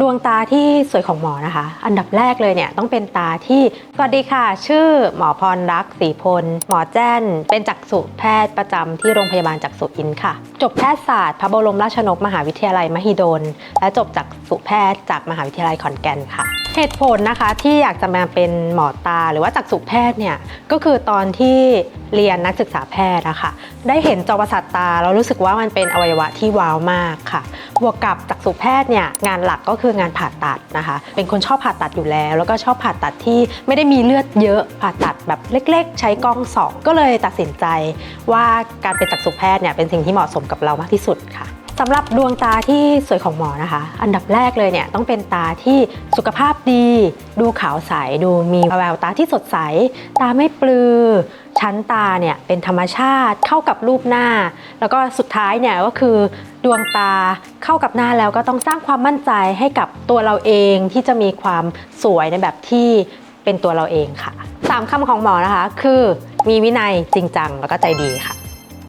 ดวงตาที่สวยของหมอนะคะ อันดับแรกเลยเนี่ยต้องเป็นตาที่สวัสดีค่ะ ชื่อหมอพรรักศรีพล หมอแจ้น เป็นจักษุแพทย์ประจำที่โรงพยาบาลจักษุอินค่ะ จบแพทยศาสตร์ พระบรมราชชนกมหาวิทยาลัยมหิดล และจบจากสุแพทย์จากมหาวิทยาลัยขอนแก่นค่ะ เหตุผลนะคะที่อยากจะมาเป็นหมอตาหรือว่าจักษุแพทย์เนี่ยก็คือตอนที่เรียนนักศึกษาแพทย์นะคะได้เห็นจอประสาทตาเรารู้สึกว่ามันเป็นอวัยวะที่ว้าวมากค่ะ บวกกับจักษุแพทย์เนี่ยงานหลักก็คืองานผ่าตัดนะคะ เป็นคนชอบผ่าตัดอยู่แล้ว แล้วก็ชอบผ่าตัดที่ไม่ได้มีเลือดเยอะผ่าตัดแบบเล็ก ๆ ใช้กล้องสองก็เลยตัดสินใจว่าการเป็นจักษุแพทย์เนี่ยเป็นสิ่งที่เหมาะสมกับเรามากที่สุดค่ะ สำหรับดวงตาที่สวยของหมอนะคะ อันดับแรกเลยเนี่ยต้องเป็นตาที่สุขภาพดี ดูขาวใส ดูมีแววตาที่สดใส ตาไม่ปลือ ชั้นตาเนี่ยเป็นธรรมชาติเข้ากับรูปหน้า แล้วก็สุดท้ายเนี่ยก็คือดวงตาเข้ากับหน้าแล้วก็ต้องสร้างความมั่นใจให้กับตัวเราเองที่จะมีความสวยในแบบที่เป็นตัวเราเองค่ะสามคำของหมอนะคะ คือมีวินัยจริงจังแล้วก็ใจดีค่ะ